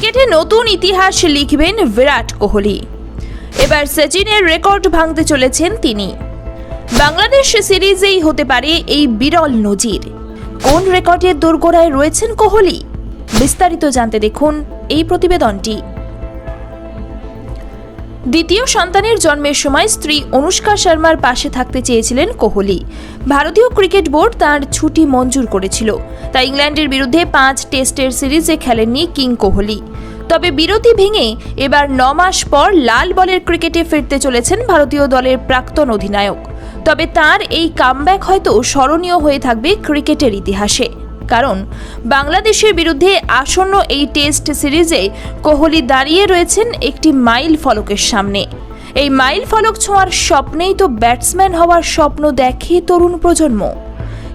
ক্রিকেটে নতুন ইতিহাস লিখবেন বিরাট কোহলি। এবার সচিনের রেকর্ড ভাঙতে চলেছেন তিনি। বাংলাদেশ সিরিজেই হতে পারে এই বিরল নজির। কোন রেকর্ডের দোরগোড়ায় রয়েছেন কোহলি? বিস্তারিত জানতে দেখুন এই প্রতিবেদনটি। দ্বিতীয় সন্তানের জন্মের সময় স্ত্রী অনুষ্কা শর্মার পাশে থাকতে চেয়েছিলেন কোহলি। ভারতীয় ক্রিকেট বোর্ড তার ছুটি মঞ্জুর করেছিল। তাই ইংল্যান্ডের বিরুদ্ধে পাঁচ টেস্টের সিরিজে খেলেননি কিং কোহলি। তবে বিরতি ভেঙে এবার ন মাস পর লাল বলের ক্রিকেটে ফিরতে চলেছেন ভারতীয় দলের প্রাক্তন অধিনায়ক। তবে তার এই কামব্যাক হয়তো স্মরণীয় হয়ে থাকবে ক্রিকেটের ইতিহাসে। কারণ বাংলাদেশের বিরুদ্ধে আসন্ন এই টেস্ট সিরিজে কোহলি দাঁড়িয়ে রয়েছেন একটি মাইল ফলকের সামনে। এই মাইল ফলক ছোঁয়ার স্বপ্নেই তো ব্যাটসম্যান হওয়ার স্বপ্ন দেখে তরুণ প্রজন্ম।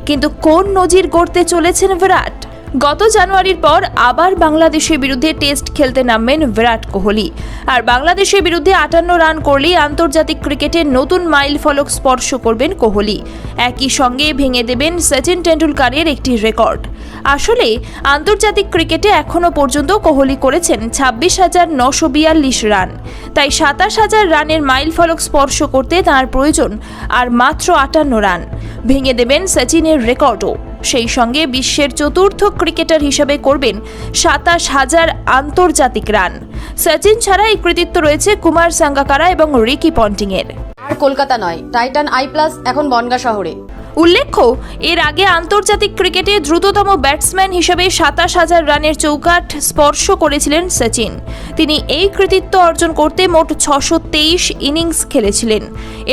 কিন্তু কোন নজির গড়তে চলেছেন বিরাট? গত জানুয়ারির পর আবার বাংলাদেশের বিরুদ্ধে টেস্ট খেলতে নামবেন বিরাট কোহলি। আর বাংলাদেশের বিরুদ্ধে আটান্ন রান করলেই আন্তর্জাতিক ক্রিকেটে নতুন মাইল ফলক স্পর্শ করবেন কোহলি। একই সঙ্গে ভেঙে দেবেন সচিন টেন্ডুলকারের একটি রেকর্ড। আসলে আন্তর্জাতিক ক্রিকেটে এখনও পর্যন্ত কোহলি করেছেন ছাব্বিশ হাজার নশো বিয়াল্লিশ রান। তাই সাতাশ হাজার রানের মাইল ফলক স্পর্শ করতে তার প্রয়োজন আর মাত্র আটান্ন রান। ভেঙে দেবেন সচিনের রেকর্ডও। সেই সঙ্গে বিশ্বের চতুর্থ ক্রিকেটার হিসেবে করবেন সাতাশ হাজার আন্তর্জাতিক রান। সচিন ছাড়া এই কৃতিত্ব রয়েছে কুমার সাঙ্গাকারা এবং রিকি পন্টিংয়ের। আর কলকাতা নয়, টাইটান আই প্লাস এখন বনগা শহরে। উল্লেখ্য, এর আগে আন্তর্জাতিক ক্রিকেটে দ্রুততম ব্যাটসম্যান হিসেবে সাতাশ হাজার রানের চৌকাঠ স্পর্শ করেছিলেন সচিন। তিনি এই কৃতিত্ব অর্জন করতে মোট ছশো তেইশ ইনিংস খেলেছিলেন।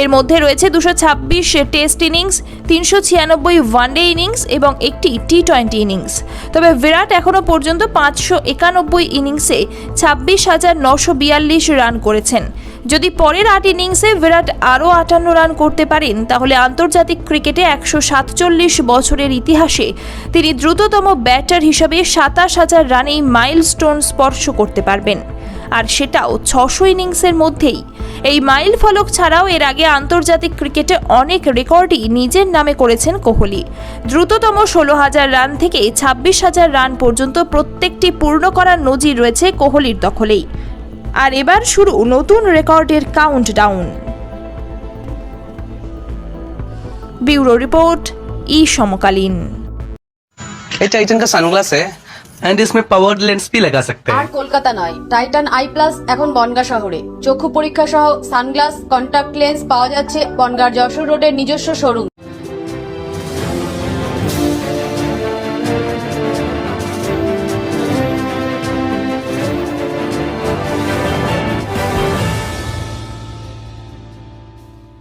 এর মধ্যে রয়েছে দুশো ছাব্বিশ টেস্ট ইনিংস, তিনশো ছিয়ানব্বই ওয়ানডে ইনিংস এবং একটি টি টোয়েন্টি ইনিংস। তবে বিরাট এখনও পর্যন্ত পাঁচশো একানব্বই ইনিংসে ছাব্বিশ হাজার নশো বিয়াল্লিশ রান করেছেন। যদি পরের আট ইনিংসে বিরাট আরও আটান্ন রান করতে পারেন, তাহলে আন্তর্জাতিক ক্রিকেটে একশো সাতচল্লিশ বছরের ইতিহাসে তিনি দ্রুততম ব্যাটার হিসাবে সাতাশ হাজার রানেই মাইলস্টোন স্পর্শ করতে পারবেন। আর সেটাও ছশো ইনিংসের মধ্যেই। এই মাইল ফলক ছাড়াও এর আগে আন্তর্জাতিক ক্রিকেটে অনেক রেকর্ডই নিজের নামে করেছেন কোহলি। দ্রুততম ষোলো হাজার রান থেকে ছাব্বিশ হাজার রান পর্যন্ত প্রত্যেকটি পূর্ণ করার নজির রয়েছে কোহলির দখলেই। আর এবার শুরু নতুন রেকর্ডের কাউন্টডাউন ব্যুরো রিপোর্ট ই সমকালীন ये टाइटन का सनग्लास है एंड इसमें पावर्ड लेंस भी लगा सकते আর हैं কলকাতা নয় টাইটান আই প্লাস এখন বনগা শহরে চক্ষু পরীক্ষা সহ সানগ্লাস কন্টাক্ট লেন্স পাওয়া যাচ্ছে বনগার যশোর রোডের নিজস্ব শোরুম